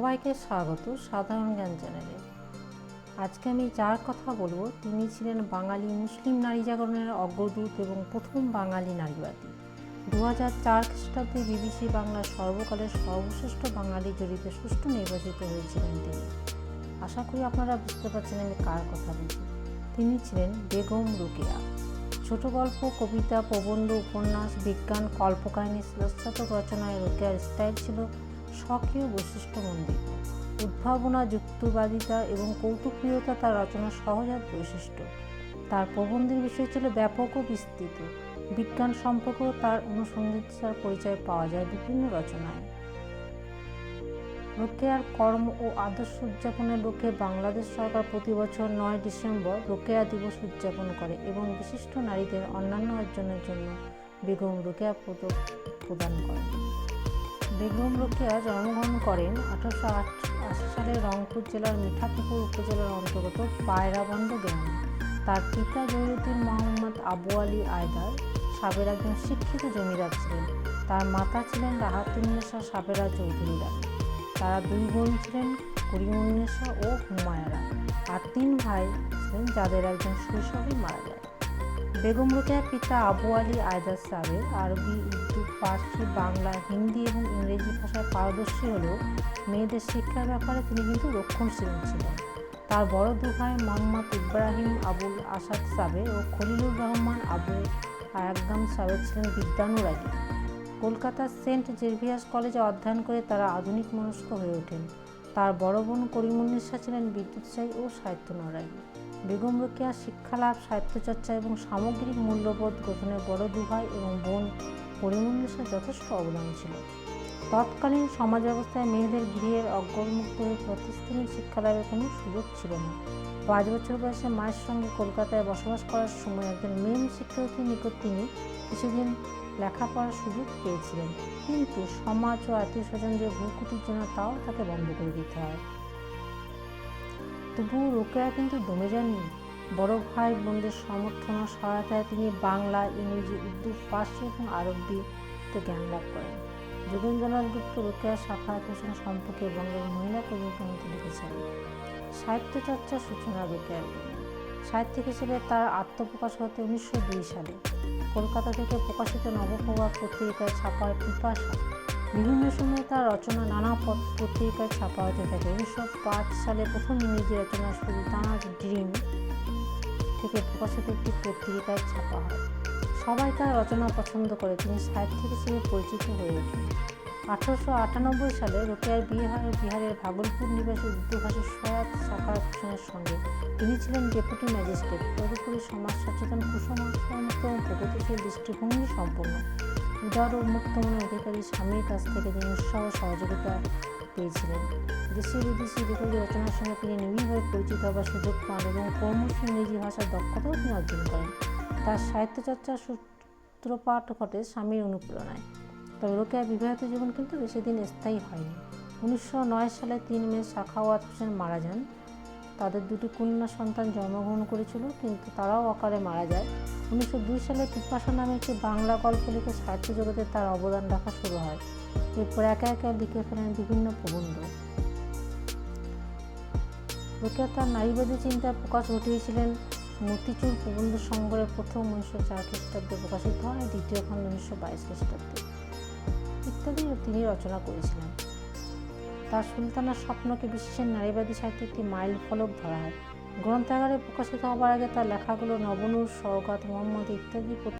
সবাইকে স্বাগত সাধারণ জ্ঞান চ্যানেলে। আজকে আমি যার কথা বলব, তিনি ছিলেন বাঙালি মুসলিম নারী জাগরণের অগ্রদূত এবং প্রথম বাঙালি নারীবাদী। দু হাজার চার খ্রিস্টাব্দে বিবিসি বাংলার সর্বকালের সর্বশ্রেষ্ঠ বাঙালি জড়িতে সুষ্ঠু নির্বাচিত হয়েছিলেন তিনি। আশা করি আপনারা বুঝতে পারছেন আমি কার কথা বলছি। তিনি ছিলেন বেগম রোকেয়া। ছোট গল্প, কবিতা, প্রবন্ধ, উপন্যাস, বিজ্ঞান, কল্পকাহিনী শ্লেষাত্মক রচনায় রোকেয়ার স্টাইল ছিল স্বকীয় বৈশিষ্ট্যমণ্ডিত উদ্ভাবনা যুক্তিবাদিতা এবং কৌতুকপ্রিয়তা তার রচনার সহজাত বৈশিষ্ট্য। তার প্রবন্ধের বিষয় ছিল ব্যাপক ও বিস্তৃত। বিজ্ঞান সম্পর্কেও তার অনুসন্ধিতার পরিচয় পাওয়া যায় বিভিন্ন রচনায়। রোকেয়ার কর্ম ও আদর্শ উদযাপনের লক্ষ্যে বাংলাদেশ সরকার প্রতি বছর নয় ডিসেম্বর রোকেয়া দিবস উদযাপন করে এবং বিশিষ্ট নারীদের অন্যান্য অর্জনের জন্য বেগম রোকেয়া পদক প্রদান করে বেগম রোকেয়া জন্মগ্রহণ করেন আঠারোশো আশি সালে রংপুর জেলার মিঠাপুকুর উপজেলার অন্তর্গত পায়রাবন্দ গ্রামে। তার পিতা জহিরুদ্দিন মোহাম্মদ আবু আলী আয়দার সাবের একজন শিক্ষিত জমিদার ছিলেন। তার মাতা ছিলেন রাহাতুন্নেশা সাবেরা চৌধুরীরা তারা দুই বোন ছিলেন করিমুন্নেসা ও হুমায়রা। আর তিন ভাই ছিলেন যাদের একজন শৈশবেই মারা যায়। বেগম রোকেয়ার পিতা আবু আলী আয়দার সাবের আরবি উর্দু, ফার্সি, বাংলা, হিন্দি এবং ইংরেজি ভাষায় পারদর্শী হলেও মেয়েদের শিক্ষার ব্যাপারে তিনি কিন্তু রক্ষণশীল ছিলেন। তার বড় দু ভাই মোহাম্মদ ইব্রাহিম আবুল আসাদ সাবে ও খলিলুর রহমান আবু আয়াগ্গাম সাবে ছিলেন বিদ্যানুরাগী। কলকাতার সেন্ট জেভিয়ার্স কলেজে অধ্যয়ন করে তারা আধুনিক মনস্ক হয়ে ওঠেন। তার বড় বোন করিমুন্নিসা ছিলেন বিদ্যুৎসাহী ও সাহিত্য সাহিত্যনুরাগী বেগম রোকেয়া শিক্ষালাভ সাহিত্যচর্চা এবং সামগ্রিক মূল্যবোধ গঠনে বড় দুভাই এবং বোন পরিমুন্নিসার যথেষ্ট অবদান ছিল। তৎকালীন সমাজ ব্যবস্থায় মেয়েদের গৃহের অগ্রমুক্ত হয়ে প্রতিষ্ঠানিক শিক্ষালাভের কোনো সুযোগ ছিল না। পাঁচ বছর বয়সে মায়ের সঙ্গে কলকাতায় বসবাস করার সময় একজন মেম শিক্ষার্থীর নিকট তিনি কিছুদিন লেখাপড়ার সুযোগ পেয়েছিলেন। কিন্তু সমাজ ও আত্মীয় স্বজনদের ভূকুটির জন্য তাও তাকে বন্ধ করে দিতে হয়। তবুও রোকেয়া কিন্তু দমে যাননি। বড় ভাই বোনদের সমর্থন ও সহায়তায় তিনি বাংলা, ইংরেজি, উর্দু, ফার্সি এবং আরবিতে জ্ঞান লাভ করেন। যোগেন্দ্রনাথ গুপ্ত রোকেয়া সাফায়াত হোসেন সম্পর্কে বঙ্গের মহিলা মতো লিখেছেন, সাহিত্য চর্চার সূচনা রোকেয়ার সাহিত্যিক হিসেবে তার আত্মপ্রকাশ হতে উনিশশো দুই সালে। কলকাতা থেকে প্রকাশিত নবপ্রভা পত্রিকায় ছাপা পিপাসা বিভিন্ন সময়ে তার রচনা নানা পত্রিকায় ছাপা হতে থাকে। উনিশশো পাঁচ সালে প্রথম ইংরেজি রচনা সুলতানাজ ড্রিম থেকে প্রকাশিত একটি পত্রিকায় ছাপা হয়। সবাই তার রচনা পছন্দ করে। তিনি সাহিত্যিক হিসেবে পরিচিত হয়ে ওঠেন। আঠারোশো আটানব্বই সালে রোকেয়ার বিয়ে হয় বিহারের ভাগলপুর নিবাসী উর্দুভাষী সৈয়দ সাকাত হোসেনের সঙ্গে। তিনি ছিলেন ডেপুটি ম্যাজিস্ট্রেট। তদুপরি সমাজ সচেতন, কুসংস্কারমুক্ত এবং প্রগতিশীল দৃষ্টিভঙ্গি সম্পন্ন। উদার ও মুক্তমনের অধিকারী স্বামীর কাছ থেকে তিনি উৎসাহ সহযোগিতা পেয়েছিলেন। দেশি বিদেশি রেকর্ড রচনার সঙ্গে তিনি নিবিড়ভাবে পরিচিত হবার সুযোগ পান এবং ক্রমশ ইংরেজি ভাষার দক্ষতাও তিনি অর্জন করেন। তার সাহিত্যচর্চার সূত্রপাত ঘটে স্বামীর অনুপ্রেরণায়। তবে রোকেয়া বিবাহিত জীবন কিন্তু বেশি দিন স্থায়ী হয়নি। উনিশশো নয় সালে তিন মে সাখাওয়াত হোসেন মারা যান। তাদের দুটি কন্যা সন্তান জন্মগ্রহণ করেছিল, কিন্তু তারাও অকালে মারা যায়। উনিশশো দুই সালে পিপাসা নামে একটি বাংলা গল্প লিখে সাহিত্য জগতে তার অবদান রাখা শুরু হয়। এরপর একে একে লিখে ফেলেন বিভিন্ন প্রবন্ধ। রোকেয়া তার নারীবাদী চিন্তার প্রকাশ ঘটিয়েছিলেন। মতিচুর প্রবন্ধ সংগ্রহের প্রথম উনিশশো চার খ্রিস্টাব্দে প্রকাশিত হয়, দ্বিতীয় খণ্ড উনিশশো বাইশ খ্রিস্টাব্দে। ইত্যাদি তিনি রচনা করেছিলেন। তার সুলতানার স্বপ্নকে বিশ্বের নারীবাদী সাহিত্যে একটি মাইল ফলক ধরা হয়। গ্রন্থাগারে প্রকাশিত হবার আগে তার লেখাগুলো নবনূর সওগাত মোহাম্মদ ইত্যাদি